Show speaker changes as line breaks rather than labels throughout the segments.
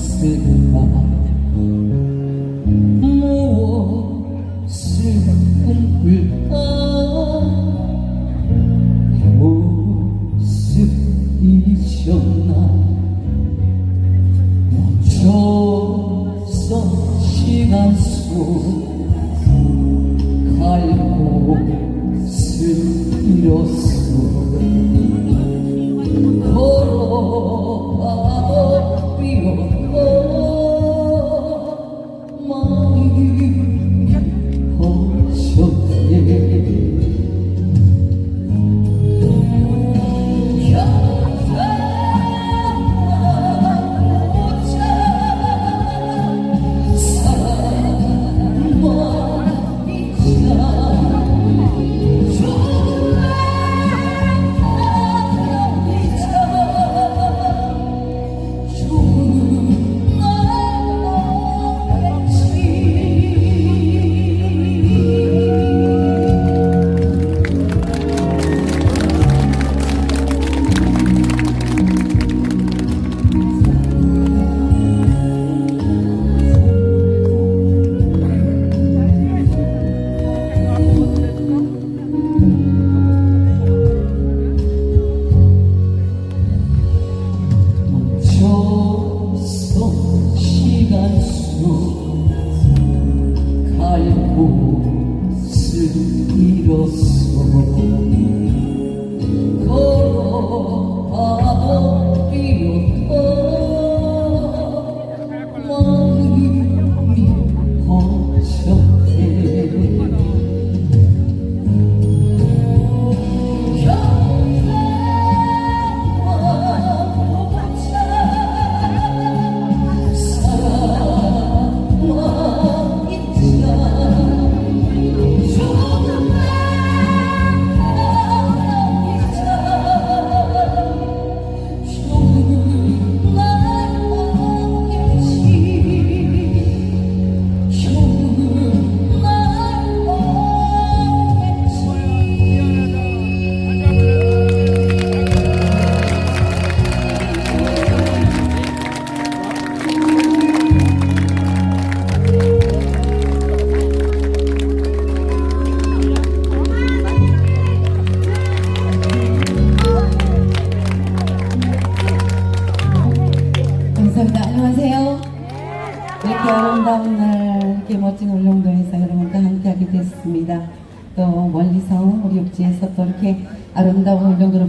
무엇을 무엇을 꿈꿀까 무슨 일이셨나 멈춰서 시간 속 갈고 슬 잃었어
육지에서 또 이렇게 아름다운 울릉도를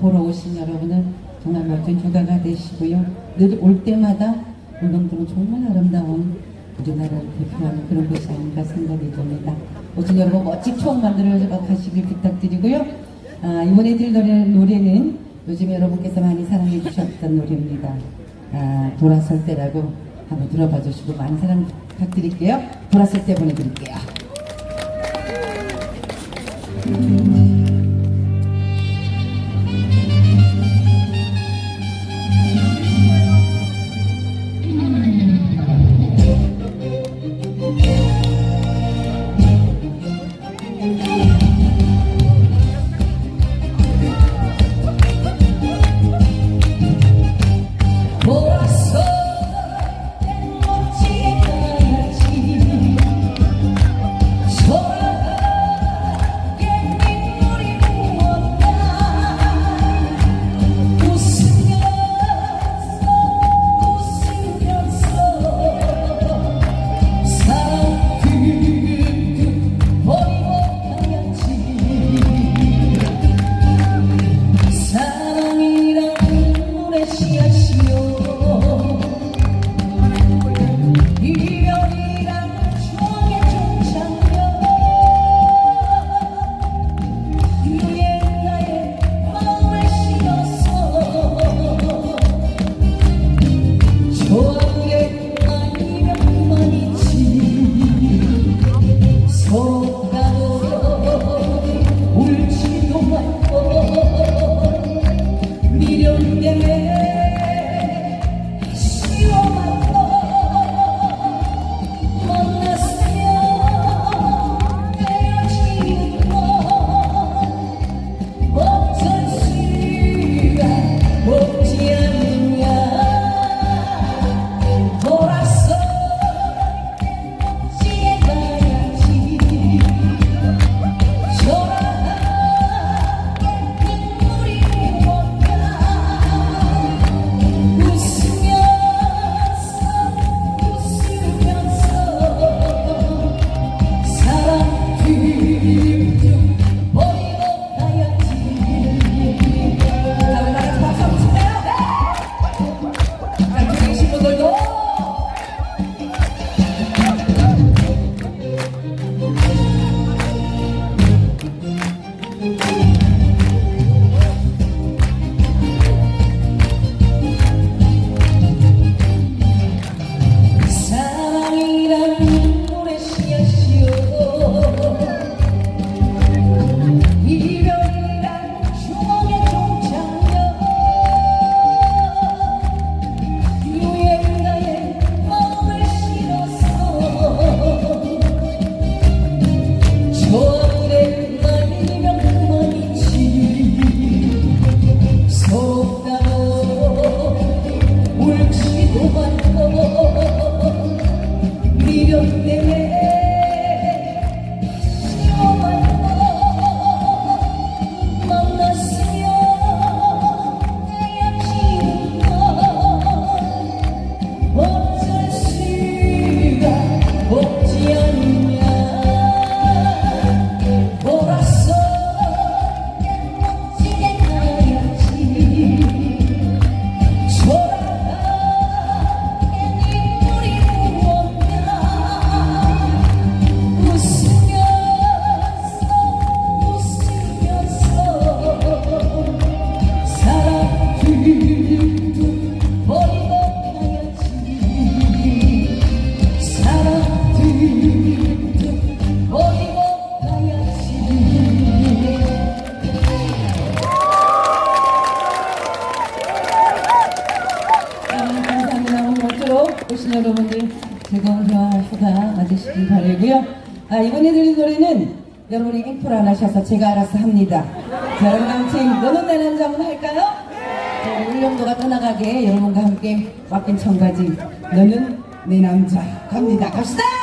보러 오신 여러분은 정말 멋진 휴가가 되시고요. 늘 올 때마다 울릉도는 정말 아름다운 우리나라를 대표하는 그런 곳이 아닌가 생각이 듭니다. 오신 여러분 멋진 추억 만들어 가시길 부탁드리고요. 아, 이번에 들 노래, 노래는 요즘 여러분께서 많이 사랑해 주셨던 노래입니다. 아, 돌아설 때라고 한번 들어봐 주시고 많은 사랑 부탁드릴게요. 돌아설 때 보내드릴게요.
돌아 yemeğe 오신 여러분들 즐거운 대화 휴가 맞으시길 바라고요. 아, 이번에 들린 노래는 여러분이 인풀 안 하셔서 제가 알아서 합니다. 자, 영감팀 너는 나는 장은 할까요? 네, 울령도가 떠나가게 여러분과 함께 맡긴 청가지 너는 내 남자 갑니다. 갑시다!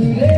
today.